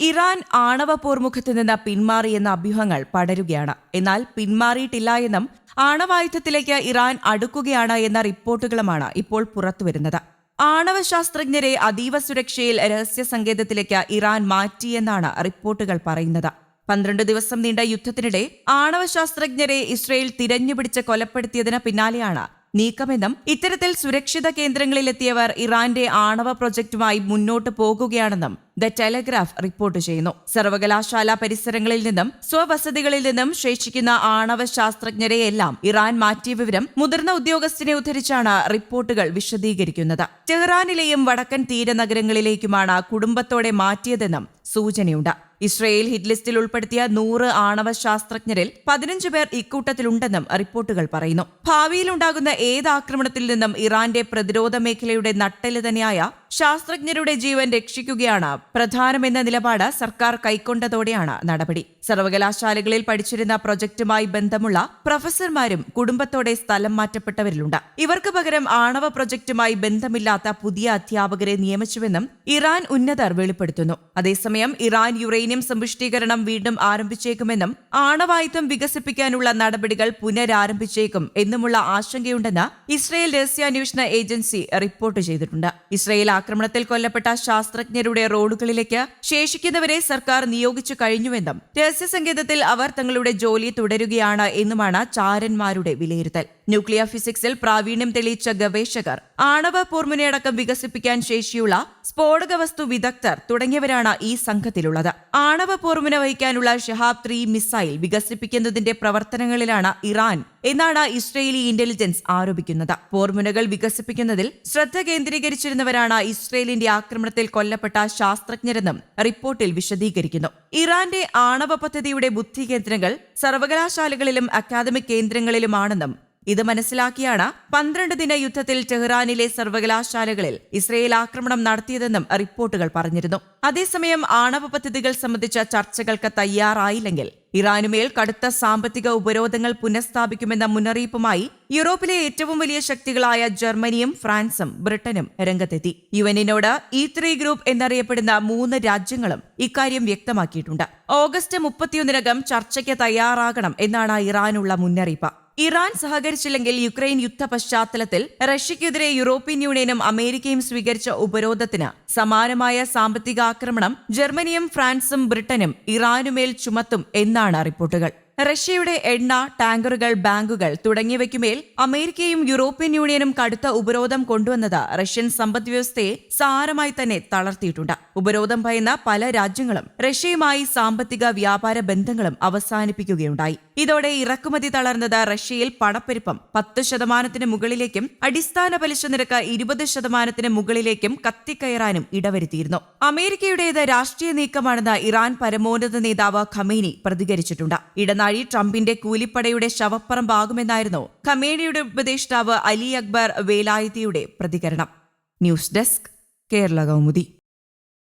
Iran ആണവ പോർമുഖത്ത് നിന്ന് പിന്മാറിയെന്ന അഭ്യൂഹങ്ങൾ പടരുകയാണ്. എന്നാൽ പിന്മാറിയിട്ടില്ല എന്നും ആണവായുധത്തിലേക്ക് ഇറാൻ അടുക്കുകയാണ് എന്ന റിപ്പോർട്ടുകളുമാണ് ഇപ്പോൾ പുറത്തുവരുന്നത്. ആണവ ശാസ്ത്രജ്ഞരെ അതീവ സുരക്ഷയിൽ രഹസ്യ സങ്കേതത്തിലേക്ക് ഇറാൻ മാറ്റിയെന്നാണ് റിപ്പോർട്ടുകൾ പറയുന്നത്. പന്ത്രണ്ട് ദിവസം നീണ്ട യുദ്ധത്തിനിടെ ആണവ ശാസ്ത്രജ്ഞരെ ഇസ്രയേൽ തിരഞ്ഞുപിടിച്ച് കൊലപ്പെടുത്തിയതിന് പിന്നാലെയാണ് നീക്കമെന്നും ഇത്തരത്തിൽ സുരക്ഷിത കേന്ദ്രങ്ങളിലെത്തിയവർ ഇറാന്റെ ആണവ പ്രൊജക്ടുമായി മുന്നോട്ട് പോകുകയാണെന്നും ദ ടെലഗ്രാഫ് റിപ്പോർട്ട് ചെയ്യുന്നു. സർവകലാശാല പരിസരങ്ങളിൽ നിന്നും സ്വവസതികളിൽ നിന്നും ശേഷിക്കുന്ന ആണവ ശാസ്ത്രജ്ഞരെയെല്ലാം ഇറാൻ മാറ്റിയ വിവരം മുതിർന്ന ഉദ്യോഗസ്ഥനെ ഉദ്ധരിച്ചാണ് റിപ്പോർട്ടുകൾ വിശദീകരിക്കുന്നത്. ടെഹ്റാനിലെയും വടക്കൻ തീരനഗരങ്ങളിലേക്കുമാണ് കുടുംബത്തോടെ മാറ്റിയതെന്നും സൂചനയുണ്ട്. ഇസ്രയേൽ ഹിറ്റ് ലിസ്റ്റിൽ ഉൾപ്പെടുത്തിയ നൂറ് ആണവ ശാസ്ത്രജ്ഞരിൽ പതിനഞ്ച് പേർ ഇക്കൂട്ടത്തിലുണ്ടെന്നും റിപ്പോർട്ടുകൾ പറയുന്നു. ഭാവിയിലുണ്ടാകുന്ന ഏത് ആക്രമണത്തിൽ നിന്നും ഇറാന്റെ പ്രതിരോധ മേഖലയുടെ നട്ടെല്ല് തന്നെയായ ശാസ്ത്രജ്ഞരുടെ ജീവൻ രക്ഷിക്കുകയാണ് പ്രധാനമെന്ന നിലപാട് സർക്കാർ കൈക്കൊണ്ടതോടെയാണ് നടപടി. സർവകലാശാലകളിൽ പഠിച്ചിരുന്ന പ്രൊജക്റ്റുമായി ബന്ധമുള്ള പ്രൊഫസർമാരും കുടുംബത്തോടെ സ്ഥലം മാറ്റപ്പെട്ടവരിലുണ്ട്. ഇവർക്ക് പകരം ആണവ പ്രൊജക്റ്റുമായി ബന്ധമില്ലാത്ത പുതിയ അധ്യാപകരെ നിയമിച്ചുവെന്നും ഇറാൻ ഉന്നതർ വെളിപ്പെടുത്തുന്നു. അതേസമയം ഇറാൻ യുറേനിയം സമ്പുഷ്ടീകരണം വീണ്ടും ആരംഭിച്ചേക്കുമെന്നും ആണവായുധം വികസിപ്പിക്കാനുള്ള നടപടികൾ പുനരാരംഭിച്ചേക്കും എന്നുമുള്ള ആശങ്കയുണ്ടെന്ന് ഇസ്രയേൽ രഹസ്യാന്വേഷണ ഏജൻസി റിപ്പോർട്ട് ചെയ്തിട്ടുണ്ട്. ഇസ്രയേൽ ആക്രമണത്തിൽ കൊല്ലപ്പെട്ട ശാസ്ത്രജ്ഞരുടെ റോഡുകളിലേക്ക് ശേഷിക്കുന്നവരെ സർക്കാർ നിയോഗിച്ചു കഴിഞ്ഞുവെന്നും രഹസ്യസങ്കേതത്തിൽ അവർ തങ്ങളുടെ ജോലി തുടരുകയാണ് എന്നുമാണ് ചാരന്മാരുടെ വിലയിരുത്തൽ. ന്യൂക്ലിയർ ഫിസിക്സിൽ പ്രാവീണ്യം തെളിയിച്ച ഗവേഷകർ ആണവ പോർമുനയടക്കം വികസിപ്പിക്കാൻ ശേഷിയുള്ള സ്ഫോടക വസ്തു വിദഗ്ധർ തുടങ്ങിയവരാണ് ഈ സംഘത്തിലുള്ളത്. ആണവ പോർമുന വഹിക്കാനുള്ള ഷഹാബ് ത്രീ മിസൈൽ വികസിപ്പിക്കുന്നതിന്റെ പ്രവർത്തനങ്ങളിലാണ് ഇറാൻ എന്നാണ് ഇസ്രയേലി ഇന്റലിജൻസ് ആരോപിക്കുന്നത്. പോർമുനകൾ വികസിപ്പിക്കുന്നതിൽ ശ്രദ്ധ കേന്ദ്രീകരിച്ചിരുന്നവരാണ് ഇസ്രയേലിന്റെ ആക്രമണത്തിൽ കൊല്ലപ്പെട്ട ശാസ്ത്രജ്ഞരെന്നും റിപ്പോർട്ടിൽ വിശദീകരിക്കുന്നു. ഇറാന്റെ ആണവ പദ്ധതിയുടെ ബുദ്ധി കേന്ദ്രങ്ങൾ സർവകലാശാലകളിലും അക്കാദമിക് കേന്ദ്രങ്ങളിലുമാണെന്നും ഇത് മനസ്സിലാക്കിയാണ് പന്ത്രണ്ട് ദിന യുദ്ധത്തിൽ ടെഹ്റാനിലെ സർവകലാശാലകളിൽ ഇസ്രയേൽ ആക്രമണം നടത്തിയതെന്നും റിപ്പോർട്ടുകൾ പറഞ്ഞിരുന്നു. അതേസമയം ആണവ പദ്ധതികൾ സംബന്ധിച്ച ചർച്ചകൾക്ക് തയ്യാറായില്ലെങ്കിൽ ഇറാനുമേൽ കടുത്ത സാമ്പത്തിക ഉപരോധങ്ങൾ പുനഃസ്ഥാപിക്കുമെന്ന മുന്നറിയിപ്പുമായി യൂറോപ്പിലെ ഏറ്റവും വലിയ ശക്തികളായ ജർമ്മനിയും ഫ്രാൻസും ബ്രിട്ടനും രംഗത്തെത്തി. യു എന്നിനോട് ഇ ത്രീ ഗ്രൂപ്പ് എന്നറിയപ്പെടുന്ന മൂന്ന് രാജ്യങ്ങളും ഇക്കാര്യം വ്യക്തമാക്കിയിട്ടുണ്ട്. ഓഗസ്റ്റ് മുപ്പത്തിയൊന്നിനകം ചർച്ചയ്ക്ക് തയ്യാറാകണം എന്നാണ് ഇറാനുള്ള മുന്നറിയിപ്പ്. ഇറാൻ സഹകരിച്ചില്ലെങ്കിൽ യുക്രൈൻ യുദ്ധ പശ്ചാത്തലത്തിൽ റഷ്യക്കെതിരെ യൂറോപ്യൻ യൂണിയനും അമേരിക്കയും സ്വീകരിച്ച ഉപരോധത്തിന് സമാനമായ സാമ്പത്തിക ആക്രമണം ജർമ്മനിയും ഫ്രാൻസും ബ്രിട്ടനും ഇറാനുമേൽ ചുമത്തും എന്നാണ് റിപ്പോർട്ടുകൾ. റഷ്യയുടെ എണ്ണ ടാങ്കറുകൾ ബാങ്കുകൾ തുടങ്ങിയവയ്ക്കുമേൽ അമേരിക്കയും യൂറോപ്യൻ യൂണിയനും കടുത്ത ഉപരോധം കൊണ്ടുവന്നത് റഷ്യൻ സമ്പദ് വ്യവസ്ഥയെ സാരമായി തന്നെ തളർത്തിയിട്ടുണ്ട്. ഉപരോധം ഭയന്ന പല രാജ്യങ്ങളും റഷ്യയുമായി സാമ്പത്തിക വ്യാപാര ബന്ധങ്ങളും അവസാനിപ്പിക്കുകയുണ്ടായി. ഇതോടെ ഇറക്കുമതി തളർന്നത് റഷ്യയിൽ പണപ്പെരുപ്പം പത്ത് ശതമാനത്തിന് മുകളിലേക്കും അടിസ്ഥാന പലിശ നിരക്ക് ഇരുപത് ശതമാനത്തിന് മുകളിലേക്കും കത്തിക്കയറാനും ഇടവരുത്തിയിരുന്നു. അമേരിക്കയുടേത് രാഷ്ട്രീയ നീക്കമാണെന്ന് ഇറാൻ പരമോന്നത നേതാവ് ഖമേനി പ്രതികരിച്ചിട്ടുണ്ട്. ഇടനാഴി ട്രംപിന്റെ കൂലിപ്പടയുടെ ശവപ്പറമ്പാകുമെന്നായിരുന്നു കമേഡിയുടെ ഉപദേഷ്ടാവ് അലി അക്ബർ വേലായുതിയുടെ പ്രതികരണം. News desk Kerala Kaumudi.